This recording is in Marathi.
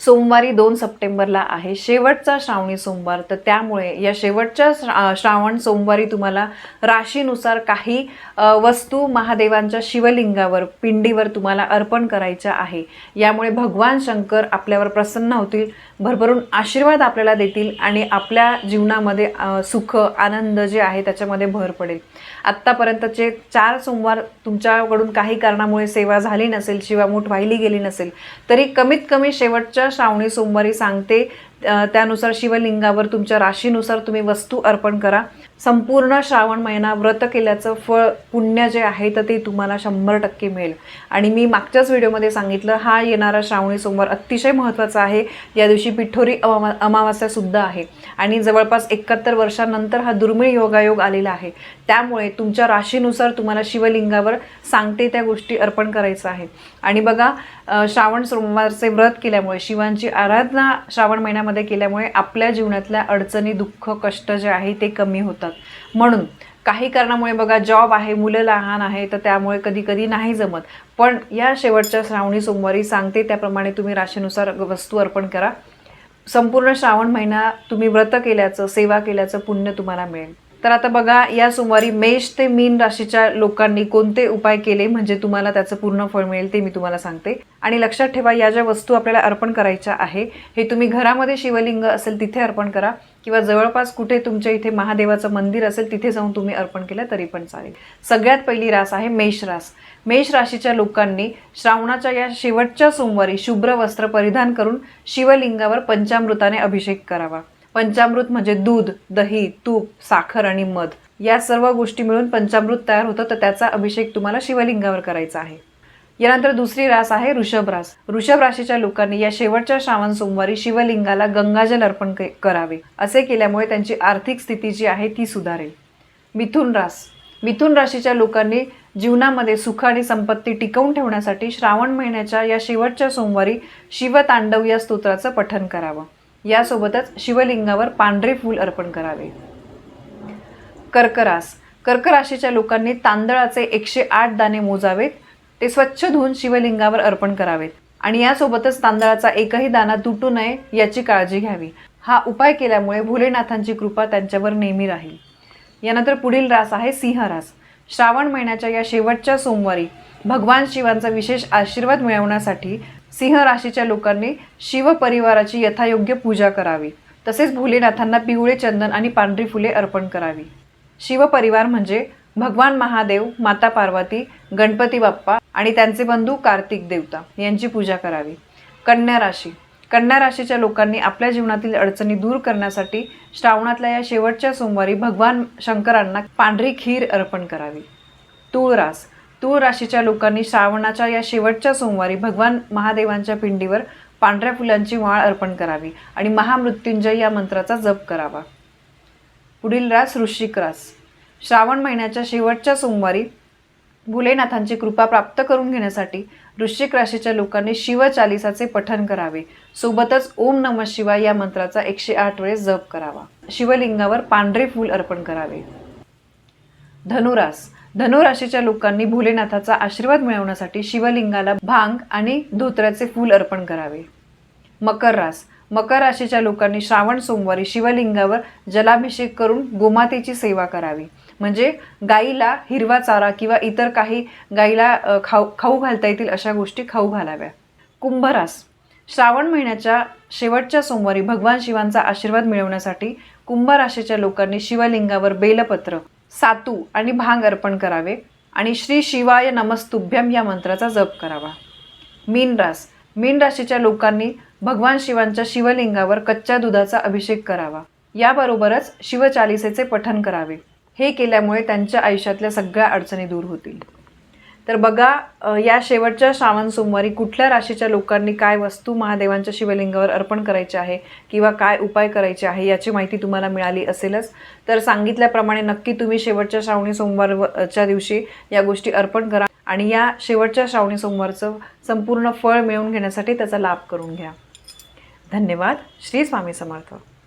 सोमवारी दोन सप्टेंबरला आहे. शेवटचा श्रावणी सोमवार तर त्यामुळे या शेवटच्या श्रा श्रावण सोमवारी तुम्हाला राशीनुसार काही वस्तू महादेवांच्या शिवलिंगावर पिंडीवर तुम्हाला अर्पण करायच्या आहे. यामुळे भगवान शंकर आपल्यावर प्रसन्न होतील भरभरून आशीर्वाद आपल्याला देतील आणि आपल्या जीवनामध्ये सुख आनंद जे आहे त्याच्यामध्ये भर पडेल. आत्तापर्यंतचे चार सोमवार तुमच्याकडून काही कारणामुळे सेवा झाली नसेल शिवामूठ वाहिली गेली नसेल तरी कमीत कमी शेवटच्या श्रावणी सोमवारी सांगते. त्यानुसार शिवलिंगावर तुमच्या राशीनुसार तुम्ही वस्तू अर्पण करा. संपूर्ण श्रावण महिना व्रत केल्याचं फळ पुण्य जे आहे तर ते तुम्हाला शंभर टक्के मिळेल. आणि मी मागच्याच व्हिडिओमध्ये सांगितलं हा येणारा श्रावणी सोमवार अतिशय महत्त्वाचा आहे. या दिवशी पिठोरी अमा अमावास्यासुद्धा आहे. आणि जवळपास एकाहत्तर वर्षानंतर हा दुर्मिळ योगायोग आलेला आहे. त्यामुळे तुमच्या राशीनुसार तुम्हाला शिवलिंगावर सांगते त्या गोष्टी अर्पण करायचं आहे. आणि बघा श्रावण सोमवारचे व्रत केल्यामुळे शिवांची आराधना श्रावण महिन्यामध्ये केल्यामुळे आपल्या जीवनातल्या अडचणी दुःख कष्ट जे आहे ते कमी होतात. म्हणून काही कारणामुळे बघा जॉब आहे मुलं लहान आहे तर त्यामुळे कधी कधी नाही जमत. पण या शेवटच्या श्रावणी सोमवारी सांगते त्याप्रमाणे तुम्ही राशीनुसार वस्तू अर्पण करा. संपूर्ण श्रावण महिना तुम्ही व्रत केल्याचं सेवा केल्याचं पुण्य तुम्हाला मिळेल. तर आता बघा या सोमवारी मेष ते मीन राशीच्या लोकांनी कोणते उपाय केले म्हणजे तुम्हाला त्याचं पूर्ण फळ मिळेल ते मी तुम्हाला सांगते. आणि लक्षात ठेवा या ज्या वस्तू आपल्याला अर्पण करायच्या आहे हे तुम्ही घरामध्ये शिवलिंग असेल तिथे अर्पण करा. किंवा जवळपास कुठे तुमच्या इथे महादेवाचं मंदिर असेल तिथे जाऊन तुम्ही अर्पण केलं तरी पण चालेल. सगळ्यात पहिली रास आहे मेष रास मेष राशीच्या लोकांनी श्रावणाच्या या शेवटच्या सोमवारी शुभ्र वस्त्र परिधान करून शिवलिंगावर पंचामृताने अभिषेक करावा. पंचामृत म्हणजे दूध दही तूप साखर आणि मध. या सर्व गोष्टी मिळून पंचामृत तयार होतं तर त्याचा अभिषेक तुम्हाला शिवलिंगावर करायचा आहे. यानंतर दुसरी रास आहे ऋषभ रास. ऋषभ राशीच्या लोकांनी या शेवटच्या श्रावण सोमवारी शिवलिंगाला गंगाजल अर्पण करावे. असे केल्यामुळे त्यांची आर्थिक स्थिती जी आहे ती सुधारेल. मिथुन रास. मिथुन राशीच्या लोकांनी जीवनामध्ये सुख आणि संपत्ती टिकवून ठेवण्यासाठी श्रावण महिन्याच्या या शेवटच्या सोमवारी शिवतांडव या स्तोत्राचं पठन करावं. यासोबतच शिवलिंगावर पांढरे फूल अर्पण करावे. कर्करास कर्क राशीच्या लोकांनी तांदळाचे एकशे आठ दाणे मोजावेत. ते स्वच्छ धुवून शिवलिंगावर अर्पण करावेत. आणि यासोबतच तांदळाचा एकही दाना तुटू नये याची काळजी घ्यावी. हा उपाय केल्यामुळे भोलेनाथांची कृपा त्यांच्यावर नेहमी राहील. यानंतर पुढील रास आहे सिंहरास श्रावण महिन्याच्या या शेवटच्या सोमवारी भगवान शिवांचा विशेष आशीर्वाद मिळवण्यासाठी सिंह राशीच्या लोकांनी शिव परिवाराची यथायोग्य पूजा करावी. तसेच भोलेनाथांना पिवळे चंदन आणि पांढरी फुले अर्पण करावी. शिवपरिवार म्हणजे भगवान महादेव माता पार्वती गणपती बाप्पा आणि त्यांचे बंधू कार्तिक देवता यांची पूजा करावी. कन्या राशी. कन्या राशीच्या लोकांनी आपल्या जीवनातील अडचणी दूर करण्यासाठी श्रावणातल्या या शेवटच्या सोमवारी भगवान शंकरांना पांढरी खीर अर्पण करावी. तूळ रास. तूळ राशीच्या लोकांनी श्रावणाच्या या शेवटच्या सोमवारी भगवान महादेवांच्या पिंडीवर पांढऱ्या फुलांची माळ अर्पण करावी आणि महामृत्युंजय या मंत्राचा जप करावा. पुढील रास ऋषिक रास. श्रावण महिन्याच्या शेवटच्या सोमवारी भोलेनाथांची कृपा प्राप्त करून घेण्यासाठी वृश्चिक राशीच्या लोकांनी शिवचालिसाचे पठण करावे. सोबतच ओम नम शिवाय या मंत्राचा एकशे आठ वेळेस जप करावा. शिवलिंगावर पांढरे फूल अर्पण करावे. धनुरास. धनुराशीच्या लोकांनी भोलेनाथाचा आशीर्वाद मिळवण्यासाठी शिवलिंगाला भांग आणि धोत्र्याचे फूल अर्पण करावे. मकर रास. मकर राशीच्या लोकांनी श्रावण सोमवारी शिवलिंगावर जलाभिषेक करून गोमातेची सेवा करावी. म्हणजे गाईला हिरवा चारा किंवा इतर काही गाईला खाऊ खाऊ घालता येतील अशा गोष्टी खाऊ घालाव्या. कुंभरास श्रावण महिन्याच्या शेवटच्या सोमवारी भगवान शिवांचा आशीर्वाद मिळवण्यासाठी कुंभ राशीच्या लोकांनी शिवलिंगावर बेलपत्र सातू आणि भांग अर्पण करावे आणि श्री शिवाय नमस्तुभ्यम या मंत्राचा जप करावा. मीन रास. मीन राशीच्या लोकांनी भगवान शिवांच्या शिवलिंगावर कच्च्या दुधाचा अभिषेक करावा. याबरोबरच शिवचालिसेचे पठन करावे. हे केल्यामुळे त्यांच्या आयुष्यातल्या सगळ्या अडचणी दूर होतील. तर बघा या शेवटच्या श्रावण सोमवारी कुठल्या राशीच्या लोकांनी काय वस्तू महादेवांच्या शिवलिंगावर अर्पण करायचे आहे किंवा काय उपाय करायचे आहे याची माहिती तुम्हाला मिळाली असेलच. तर सांगितल्याप्रमाणे नक्की तुम्ही शेवटच्या श्रावणी सोमवारच्या दिवशी या गोष्टी अर्पण करा. आणि या शेवटच्या श्रावणी सोमवारचं संपूर्ण फळ मिळवून घेण्यासाठी त्याचा लाभ करून घ्या. धन्यवाद. श्री स्वामी समर्थ.